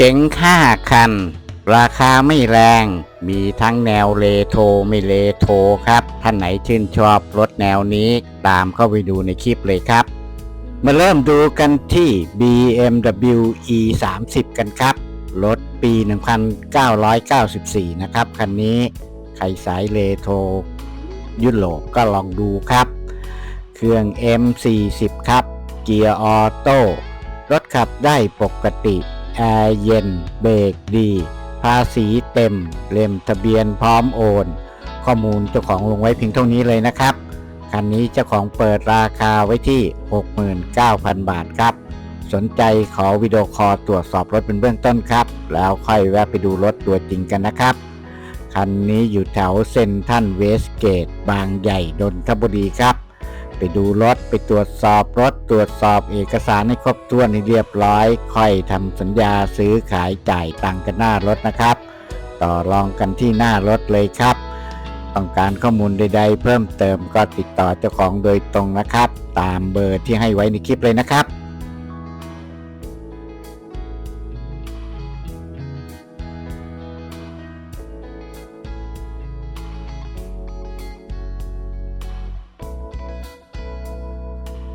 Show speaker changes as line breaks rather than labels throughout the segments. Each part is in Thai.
เก๋ง5คัน ราคาไม่แรง มีทั้งแนวเลโทรไม่เลโทรครับ ท่านไหนชื่นชอบรถแนวนี้ตามเข้าไปดูในคลิปเลยครับ มาเริ่มดูกันที่ BMW E 3 0 กันครับ รถปี 1994 นะครับ คันนี้ใครสายเลโทรยุโรปก็ลองดูครับ เครื่อง M40 ครับ เกียร์ออโต้รถขับได้ปกติ แอร์เย็น เบรกดี ภาษีเต็ม เล่มทะเบียนพร้อมโอน ข้อมูลเจ้าของลงไว้เพียงเท่านี้เลยนะครับ คันนี้เจ้าของเปิดราคาไว้ที่ 69,000 บาทครับ สนใจขอวิดีโอคอลตรวจสอบรถเป็นเบื้องต้นครับ แล้วค่อยแวะไปดูรถตัวจริงกันนะครับ คันนี้อยู่แถวเซนทันเวสเกต บางใหญ่นนทบุรีครับ ไปดูรถไปตรวจสอบรถตรวจสอบเอกสารให้ครบถ้วนให้เรียบร้อย ค่อยทำสัญญาซื้อขายจ่ายตังค์กันหน้ารถนะครับ ต่อรองกันที่หน้ารถเลยครับ ต้องการข้อมูลใด ๆ เพิ่มเติมก็ติดต่อเจ้าของโดยตรงนะครับ ตามเบอร์ที่ให้ไว้ในคลิปเลยนะครับ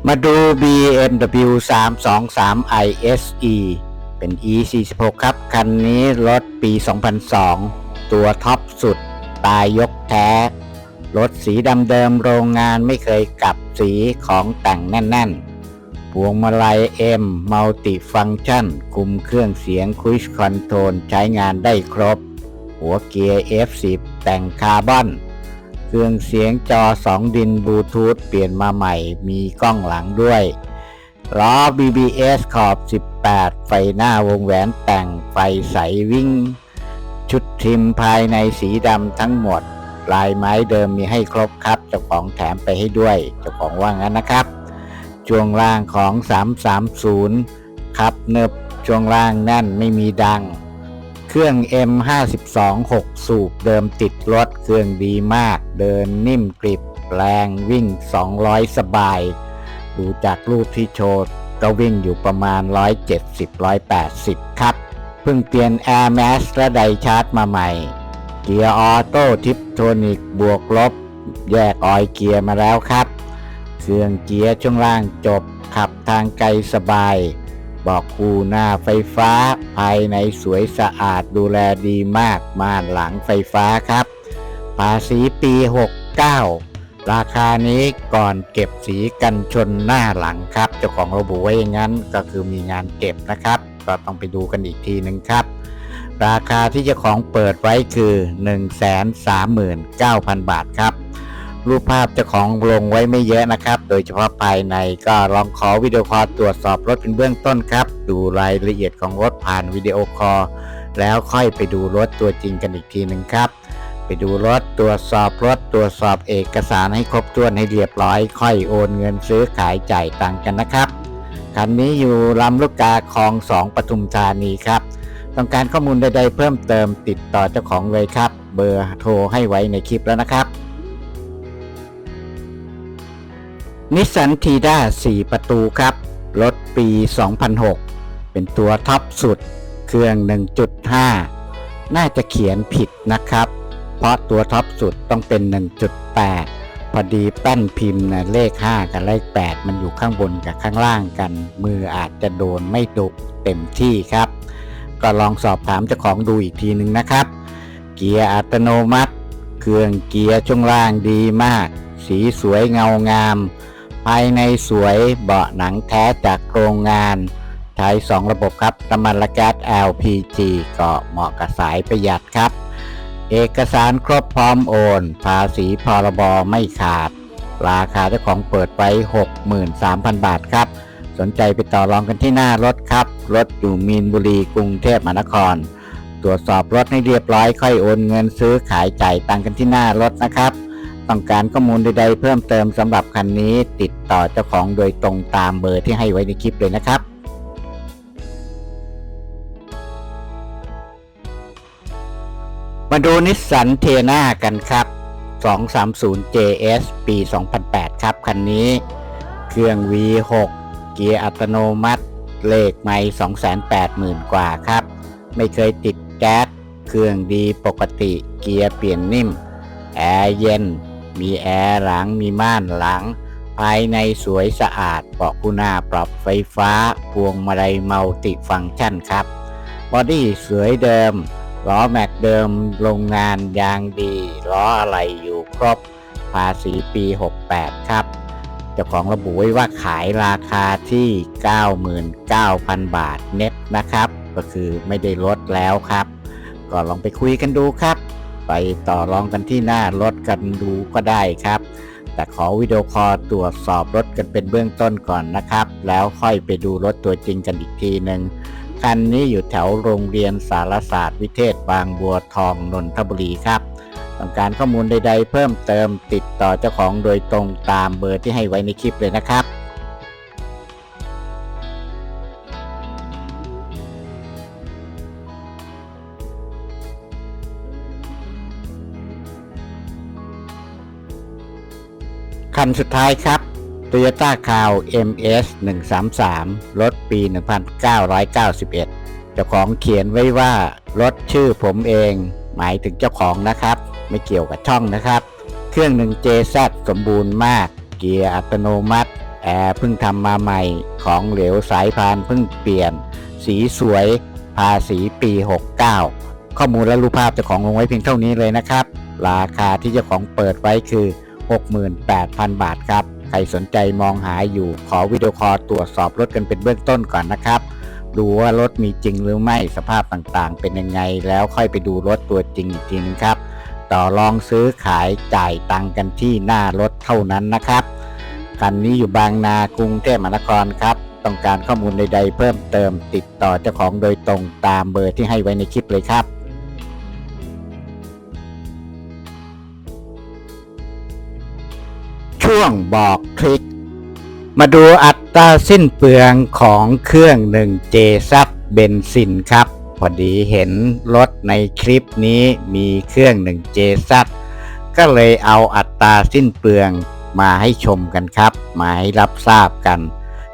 มาดู BMW 323 ISE เป็น E46 ครับ คันนี้รถปี 2002 ตัวท็อปสุด ตายยกแท้ รถสีดำเดิมโรงงานไม่เคยกลับสีของแต่งแน่น ๆ พวงมาลัย M Multi Function คุมเครื่องเสียง Cruise Control ใช้งานได้ครบ หัวเกียร์ F10 แต่งคาร์บอน เครื่องเสียงจอ 2 ดินบลูทูธเปลี่ยนมาใหม่ มีกล้องหลังด้วยล้อ BBS ขอบ 18 ไฟหน้าวงแหวนแต่งไฟใสวิ่ง ชุดทิมภายในสีดำทั้งหมด ลายไม้เดิมมีให้ครบครับ เจ้าของแถมไปให้ด้วย เจ้าของว่างั้นนะครับ ช่วงล่างของ 330 ครับเนิบช่วงล่างแน่นไม่มีดัง เครื่อง M52 6 สูบเดิมติดรถเครื่องดีมาก เดินนิ่มกริบแรงวิ่ง 200 สบาย ดูจากรูปที่โชว์ก็วิ่งอยู่ประมาณ 170-180 ครับ เพิ่งเปลี่ยน Air Max และไดชาร์จมาใหม่ เกียร์ออโต้ทิปโทนิกบวกลบ แยกออยเกียร์มาแล้วครับ เครื่องเกียร์ช่วงล่างจบขับทางไกลสบาย บอกคูหน้าไฟฟ้า ภายในสวยสะอาดดูแลดีมากม่านหลังไฟฟ้าครับ ภาษีปี 69 ราคานี้ก่อนเก็บสีกันชนหน้าหลังครับ เจ้าของระบุไว้อย่างนั้นก็คือมีงานเก็บนะครับ ก็ต้องไปดูกันอีกทีหนึ่งครับ ราคาที่เจ้าของเปิดไว้คือ 139,000 บาทครับ รูปภาพเจ้าของลงไว้ไม่เยอะนะครับ โดยเฉพาะภายในก็ลองขอวิดีโอคอลตรวจสอบรถเป็นเบื้องต้นครับ ดูรายละเอียดของรถผ่านวิดีโอคอลแล้วค่อยไปดูรถตัวจริงกันอีกทีหนึ่งครับ ไปดูรถตรวจสอบรถตรวจสอบเอกสารให้ครบถ้วนให้เรียบร้อย ค่อยโอนเงินซื้อขายจ่ายตังกันนะครับคันนี้อยู่ลำลูกกาคลองสองปทุมธานีครับ ต้องการข้อมูลใดๆเพิ่มเติมติดต่อเจ้าของเลยครับ เบอร์โทรให้ไว้ในคลิปแล้วนะครับ นิสสันทีด้า4 ประตูครับ รถปี 2006 เป็นตัวท็อปสุด เครื่อง 1.5 น่าจะเขียนผิดนะครับ เพราะตัวท็อปสุดต้องเป็น 1.8 พอดีแป้นพิมพ์นะเลข 5 กับเลข 8 มันอยู่ข้างบนกับข้างล่างกัน มืออาจจะโดนไม่ดุเต็มที่ครับ ก็ลองสอบถามเจ้าของดูอีกทีหนึ่งนะครับ เกียร์อัตโนมัติ เครื่องเกียร์ช่วงล่างดีมาก สีสวยเงางาม ภายในสวยเบาะหนังแท้จากโรงงาน ใช้ 2 ระบบครับน้ำมันและแก๊ส LPG ก็เหมาะกับสายประหยัดครับ เอกสารครบพร้อมโอน ภาษีพรบไม่ขาด ราคาเจ้าของเปิดไว้ 63,000 บาทครับ สนใจไปต่อรองกันที่หน้ารถครับ รถอยู่มีนบุรีกรุงเทพมหานคร ตรวจสอบรถให้เรียบร้อยค่อยโอนเงินซื้อขายจ่ายตังกันที่หน้ารถนะครับ ต้องการข้อมูลใดๆเพิ่มเติมสำหรับคันนี้ติดต่อเจ้าของโดยตรงตามเบอร์ที่ให้ไว้ในคลิปเลยนะครับมาดูนิสสันเทน่ากันครับ 230 JS ปี 2008 ครับ คันนี้ เครื่อง V6 เกียร์อัตโนมัติ เลขไม่280,000 กว่าครับ ไม่เคยติดแก๊ส เครื่องดีปกติ เกียร์เปลี่ยนนิ่ม แอร์เย็น มีแอร์หลังมีม่านหลัง ภายในสวยสะอาดเบาะผู้หน้าปรับไฟฟ้า พวงมาลัยมัลติฟังก์ชันครับบอดี้สวยเดิมล้อแม็กเดิมโรงงานยางดีล้ออะไรอยู่ครบภาษีปี 68 ครับเจ้าของระบุไว้ว่าขายราคาที่ 99,000 บาทเน็ตนะครับ ก็คือไม่ได้ลดแล้วครับ ก็ลองไปคุยกันดูครับ ไปต่อรองกันที่หน้ารถกันดูก็ได้ครับ แต่ขอวิดีโอคอลตรวจสอบรถกันเป็นเบื้องต้นก่อนนะครับ แล้วค่อยไปดูรถตัวจริงกันอีกทีหนึ่งคันนี้อยู่แถวโรงเรียนสารศาสตร์วิเทศบางบัวทองนนทบุรีครับต้องการข้อมูลใดๆ เพิ่มเติมติดต่อเจ้าของโดยตรงตามเบอร์ที่ให้ไว้ในคลิปเลยนะครับ คันสุดท้ายครับ Toyota c a r MS 133 รถปี 1991 เจ้าของเขียนไว้ว่า รถชื่อผมเอง หมายถึงเจ้าของนะครับ ไม่เกี่ยวกับช่องนะครับ เครื่อง 1JZ สมบูรณ์มาก เกียร์อัตโนมัติ แอร์เพิ่งทำมาใหม่ ของเหลวสายพานเพิ่งเปลี่ยน สีสวย ภาษีปี 69 ข้อมูลและรูปภาพเจ้าของลงไว้เพียงเท่านี้เลยนะครับ ราคาที่เจ้าของเปิดไว้คือ 68,000 บาทครับ ใครสนใจมองหาอยู่ขอวิดีโอคอลตรวจสอบรถกันเป็นเบื้องต้นก่อนนะครับ ดูว่ารถมีจริงหรือไม่สภาพต่างๆ เป็นยังไงแล้วค่อยไปดูรถตัวจริงอีกทีนึงครับ ต่อรองซื้อขายจ่ายตังกันที่หน้ารถเท่านั้นนะครับคันนี้อยู่บางนากรุงเทพมหานครครับ ต้องการข้อมูลใดๆ เพิ่มเติมติดต่อเจ้าของโดยตรงตามเบอร์ที่ให้ไว้ในคลิปเลยครับ ช่วงบอกทริค มาดูอัตราสิ้นเปลืองของเครื่องหนึ่งเจซับเบนซินครับ พอดีเห็นรถในคลิปนี้มีเครื่องหนึ่งเจซับก็เลยเอาอัตราสิ้นเปลืองมาให้ชมกันครับ มาให้รับทราบกัน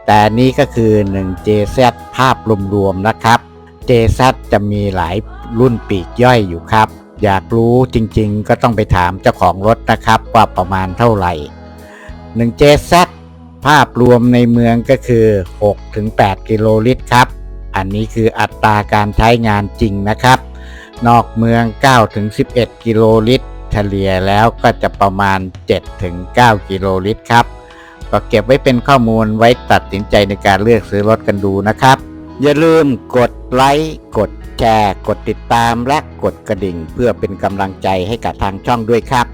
แต่นี่ก็คือ 1 JZ ภาพรวมๆนะครับ JZ จะมีหลายรุ่นปีกย่อยอยู่ครับ อยากรู้จริงๆ ก็ต้องไปถามเจ้าของรถนะครับว่าประมาณเท่าไหร่ 1 JZ ภาพรวมในเมืองก็คือ 6-8 กิโลลิตรครับ อันนี้คืออัตราการใช้งานจริงนะครับ นอกเมือง 9-11 กิโลลิตร เฉลี่ยแล้วก็จะประมาณ 7-9 กิโลลิตรครับ ก็เก็บไว้เป็นข้อมูลไว้ตัดสินใจในการเลือกซื้อรถกันดูนะครับ อย่าลืมกดไลค์กดแชร์ กดติดตามและกดกระดิ่ง เพื่อเป็นกำลังใจให้กับทางช่องด้วยครับ